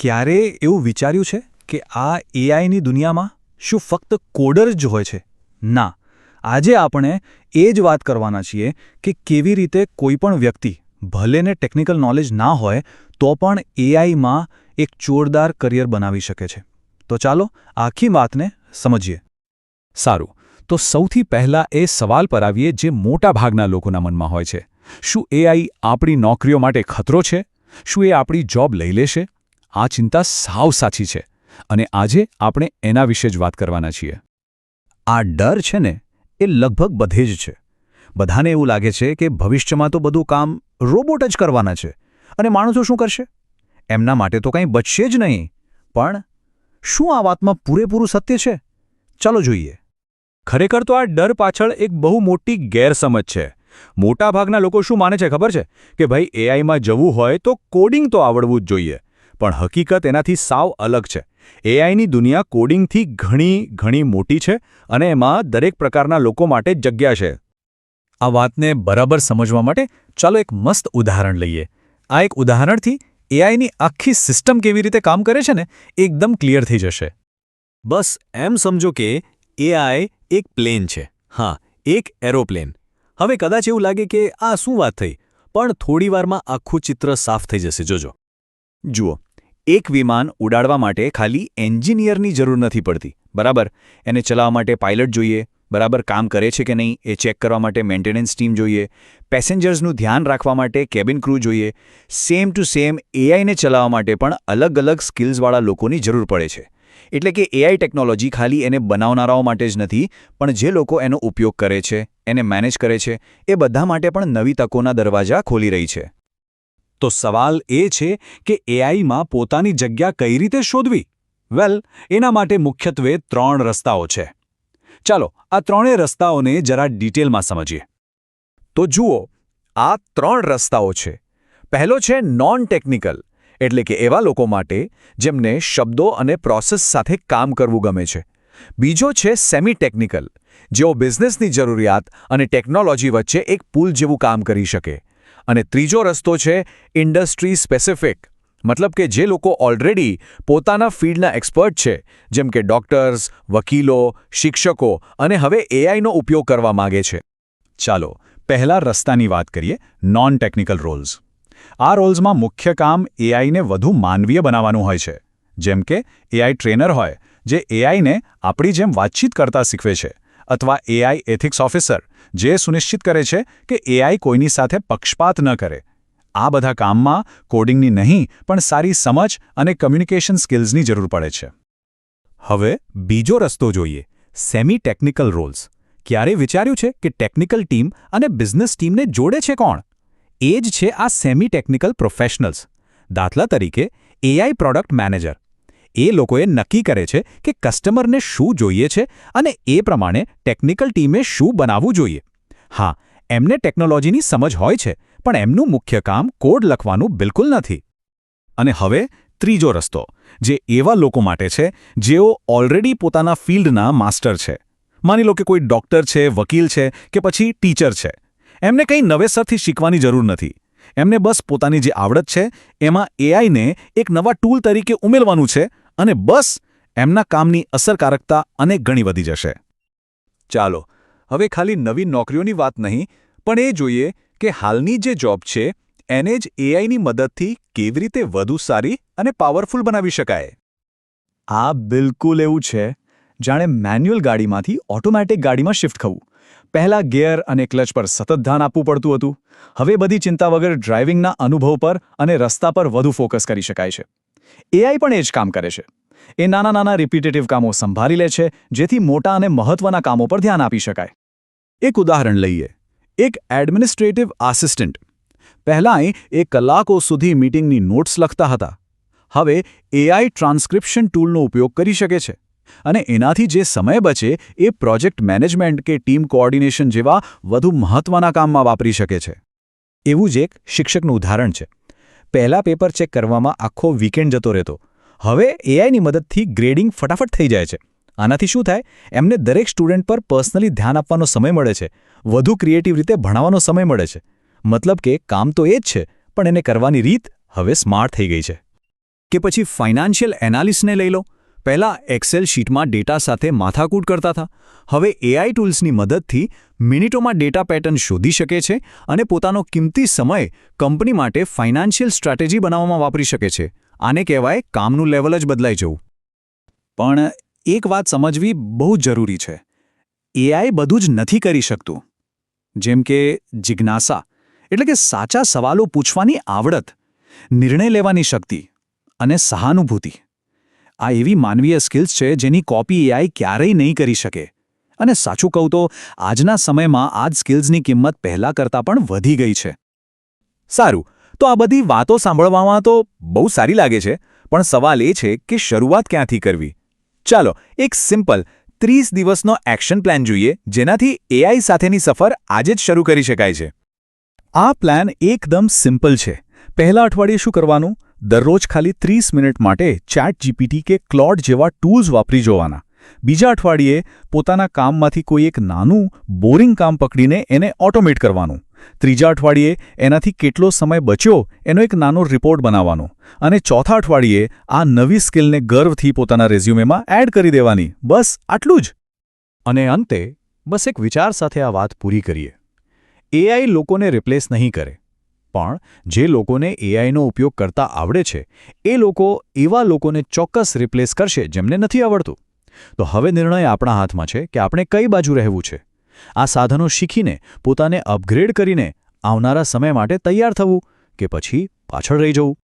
ક્યારે એવું વિચાર્યું છે કે આ એઆઈની દુનિયામાં શું ફક્ત કોડર જ હોય છે? ના. આજે આપણે એ જ વાત કરવાના છીએ કે કેવી રીતે કોઈપણ વ્યક્તિ ભલેને ટેકનિકલ નોલેજ ના હોય, તો પણ એઆઈમાં એક જોરદાર કરિયર બનાવી શકે છે. તો ચાલો આખી વાતને સમજીએ. સારું. તો સૌથી પહેલા એ સવાલ પર આવીએ જે મોટા ભાગના લોકોના મનમાં હોય છે. શું એઆઈ આપણી નોકરીઓ માટે ખતરો છે? શું એ આપણી જોબ લઈ લેશે? આ ચિંતા સાવ સાચી છે અને આજે આપણે એના વિશે જ વાત કરવાના છીએ. આ ડર છે ને, એ લગભગ બધે જ છે. બધાને એવું લાગે છે કે ભવિષ્યમાં તો બધું કામ રોબોટ જ કરવાના છે અને માણસો શું કરશે? એમના માટે તો કંઈ બચશે જ નહીં. પણ શું આ વાતમાં પૂરેપૂરું સત્ય છે? ચાલો જોઈએ. ખરેખર તો આ ડર પાછળ એક બહુ મોટી ગેરસમજ છે. મોટાભાગના લોકો શું માને છે ખબર છે? કે ભાઈ એઆઈમાં જવું હોય તો કોડિંગ તો આવડવું જ જોઈએ. પણ હકીકત એનાથી સાવ અલગ છે. એઆઈની દુનિયા કોડિંગથી ઘણી ઘણી મોટી છે અને એમાં દરેક પ્રકારના લોકો માટે જગ્યા છે. આ વાતને બરાબર સમજવા માટે ચાલો એક મસ્ત ઉદાહરણ લઈએ. આ એક ઉદાહરણથી એઆઈની આખી સિસ્ટમ કેવી રીતે કામ કરે છે ને એકદમ ક્લિયર થઈ જશે. બસ એમ સમજો કે એઆઈ એક પ્લેન છે. હા, એક એરોપ્લેન. હવે કદાચ એવું લાગે કે આ શું વાત થઈ, પણ થોડીવારમાં આખું ચિત્ર સાફ થઈ જશે. જોજો. જુઓ. એક વિમાન ઉડાડવા માટે ખાલી એન્જિનિયરની જરૂર નથી પડતી, બરાબર? એને ચલાવવા માટે પાયલટ જોઈએ, બરાબર? કામ કરે છે કે નહીં એ ચેક કરવા માટે મેન્ટેનન્સ ટીમ જોઈએ, પેસેન્જર્સનું ધ્યાન રાખવા માટે કેબિન ક્રૂ જોઈએ, સેમ ટુ સેમ એઆઈને ચલાવવા માટે પણ અલગ અલગ સ્કિલ્સવાળા લોકોની જરૂર પડે છે. એટલે કે એઆઈ ટેકનોલોજી ખાલી એને બનાવનારાઓ માટે જ નથી, પણ જે લોકો એનો ઉપયોગ કરે છે, એને મેનેજ કરે છે, એ બધા માટે પણ નવી તકોના દરવાજા ખોલી રહી છે. તો સવાલ એ છે કે એઆઈમાં પોતાની જગ્યા કઈ રીતે શોધવી? વેલ એના માટે મુખ્યત્વે ત્રણ રસ્તાઓ છે. ચાલો, આ ત્રણેય રસ્તાઓને જરા ડિટેલમાં સમજીએ. તો જુઓ, આ ત્રણ રસ્તાઓ છે. પહેલો છે નોન ટેકનિકલ એટલે કે એવા લોકો માટે જેમને શબ્દો અને પ્રોસેસ સાથે કામ કરવું ગમે છે. બીજો છે સેમી ટેકનિકલ જેઓ બિઝનેસની જરૂરિયાત અને ટેકનોલોજી વચ્ચે એક પુલ જેવું કામ કરી શકે. અને ત્રીજો રસ્તો છે ઇન્ડસ્ટ્રી સ્પેસિફિક. મતલબ કે જે લોકો ઓલરેડી પોતાના ફિલ્ડના એક્સપર્ટ છે, જેમ કે ડોક્ટર્સ વકીલો, શિક્ષકો અને હવે એઆઈનો ઉપયોગ કરવા માગે છે. ચાલો, પહેલા રસ્તાની વાત કરીએ નોન ટેકનિકલ રોલ્સ આ રોલ્સમાં મુખ્ય કામ એઆઈને વધુ માનવીય બનાવવાનું હોય છે. જેમ કે એઆઈ ટ્રેનર હોય, જે એઆઈને આપણી જેમ વાતચીત કરતા શીખવે છે. અથવા એઆઈ એથિક્સ ઓફિસર જે સુનિશ્ચિત કરે છે કે એઆઈ કોઈની સાથે પક્ષપાત ન કરે. આ બધા કામમાં કોડિંગની નહીં, પણ સારી સમજ અને કમ્યુનિકેશન સ્કિલ્સની જરૂર પડે છે. હવે બીજો રસ્તો જોઈએ સેમી ટેકનિકલ રોલ્સ ક્યારે વિચાર્યું છે કે ટેકનિકલ ટીમ અને બિઝનેસ ટીમને જોડે છે કોણ? એ જ છે આ સેમી ટેકનિકલ પ્રોફેશનલ્સ દાખલા તરીકે એઆઈ પ્રોડક્ટ મેનેજર એ લોકોએ નક્કી કરે છે કે કસ્ટમરને શું જોઈએ છે અને એ પ્રમાણે ટેકનિકલ ટીમે શું બનાવવું જોઈએ. હા, એમને ટેકનોલોજીની સમજ હોય છે, પણ એમનું મુખ્ય કામ કોડ લખવાનું બિલકુલ નથી. અને હવે ત્રીજો રસ્તો, જે એવા લોકો માટે છે, જેઓ ઓલરેડી પોતાના ફિલ્ડના માસ્ટર છે. માની લો કે કોઈ ડોક્ટર છે, વકીલ છે, કે પછી ટીચર છે. એમને કંઈ નવેસરથી શીખવાની જરૂર નથી. એમને બસ પોતાની જે આવડત છે, એમાં એઆઈને એક નવા ટૂલ તરીકે ઉમેરવાનું છે અને બસ એમના કામની અસરકારકતા અનેક ગણી વધી જશે. ચાલો, હવે ખાલી નવી નોકરીઓની વાત નહીં, પણ એ જોઈએ કે હાલની જે જોબ છે, એને જ એઆઈની મદદથી કેવી રીતે વધુ સારી અને પાવરફુલ બનાવી શકાય? આ બિલકુલ એવું છે, જાણે મેન્યુઅલ ગાડીમાંથી ઓટોમેટિક ગાડીમાં શિફ્ટ થવું. પહેલા ગિયર અને ક્લચ પર સતત ધ્યાન આપવું પડતું હતું. હવે બધી ચિંતા વગર ડ્રાઇવિંગના અનુભવ પર અને રસ્તા પર વધુ ફોકસ કરી શકાય છે. એઆઈ પણ એ જ કામ કરે છે. એ નાના નાના રિપીટેટિવ કામો સંભાળી લે છે, જેથી મોટા અને મહત્વના કામો પર ધ્યાન આપી શકાય. એક ઉદાહરણ લઈએ. એક એડમિનિસ્ટ્રેટિવ આસિસ્ટન્ટ પહેલાં એ કલાકો સુધી મીટિંગની નોટ્સ લખતા હતા. હવે એઆઈ ટ્રાન્સક્રિપ્શન ટૂલનો ઉપયોગ કરી શકે છે. અને એનાથી જે સમય બચે એ પ્રોજેક્ટ મેનેજમેન્ટ કે ટીમ કોઓર્ડિનેશન જેવા વધુ મહત્વના કામમાં વાપરી શકે છે. એવું જ એક શિક્ષકનું ઉદાહરણ છે. પહેલા પેપર ચેક કરવામાં આખો વીકેન્ડ જતો રહેતો. હવે એઆઈની મદદથી ગ્રેડિંગ ફટાફટ થઈ જાય છે. આનાથી શું થાય? એમને દરેક સ્ટુડન્ટ પર પર્સનલી ધ્યાન આપવાનો સમય મળે છે. વધુ ક્રિએટિવ રીતે ભણાવવાનો સમય મળે છે. મતલબ કે કામ તો એ જ છે, પણ એને કરવાની રીત હવે સ્માર્ટ થઈ ગઈ છે. કે પછી ફાઇનાન્શિયલ એનાલિસ્ટને લઈ લો. પહેલાં એક્સેલ શીટમાં ડેટા સાથે માથાકૂટ કરતા હતા. હવે એઆઈ ટૂલ્સની મદદથી મિનિટોમાં ડેટા પેટર્ન શોધી શકે છે અને પોતાનો કિંમતી સમય કંપની માટે ફાઇનાન્શિયલ સ્ટ્રેટેજી બનાવવામાં વાપરી શકે છે. આને કહેવાય કામનું લેવલ જ બદલાઈ જવું. પણ એક વાત સમજવી બહુ જરૂરી છે. એઆઈ બધું જ નથી કરી શકતું. જેમ કે જિજ્ઞાસા, એટલે કે સાચા સવાલો પૂછવાની આવડત, નિર્ણય લેવાની શક્તિ અને સહાનુભૂતિ. આ એવી માનવીય સ્કિલ્સ છે જેની કોપી એઆઈ ક્યારેય નહીં કરી શકે. અને સાચું કહું તો, આજના સમયમાં આ જ સ્કિલ્સની કિંમત પહેલાં કરતાં પણ વધી ગઈ છે. સારું, તો આ બધી વાતો સાંભળવામાં તો બહુ સારી લાગે છે, પણ સવાલ એ છે કે શરૂઆત ક્યાંથી કરવી? ચાલો, એક સિમ્પલ, ત્રીસ દિવસનો એક્શન પ્લાન જોઈએ, જેનાથી એઆઈ સાથેની સફર આજે જ શરૂ કરી શકાય છે. આ પ્લાન એકદમ સિમ્પલ છે. પહેલા અઠવાડિયે શું કરવાનું? દરરોજ ખાલી ત્રીસ મિનિટ માટે ચેટ જીપીટી કે ક્લોડ જેવા ટૂલ્સ વાપરી જોવાના. બીજા અઠવાડિયે પોતાના કામમાંથી કોઈ એક નાનું બોરિંગ કામ પકડીને એને ઓટોમેટ કરવાનું. ત્રીજા અઠવાડિયે એનાથી કેટલો સમય બચ્યો એનો એક નાનો રિપોર્ટ બનાવવાનો. અને ચોથા અઠવાડિયે આ નવી સ્કિલને ગર્વથી પોતાના રેઝ્યુમેમાં એડ કરી દેવાની. બસ, આટલું જ. અને અંતે, બસ એક વિચાર સાથે આ વાત પૂરી કરીએ. એઆઈ લોકોને રિપ્લેસ નહીં કરે. પણ જે લોકોને એઆઈનો ઉપયોગ કરતા આવડે છે, એ લોકો એવા લોકોને ચોક્કસ રિપ્લેસ કરશે જેમને નથી આવડતું. તો હવે નિર્ણય આપણા હાથમાં છે કે આપણે કઈ બાજુ રહેવું છે. આ સાધનો શીખીને, પોતાને અપગ્રેડ કરીને આવનારા સમય માટે તૈયાર થવું કે પછી પાછળ રહી જવું.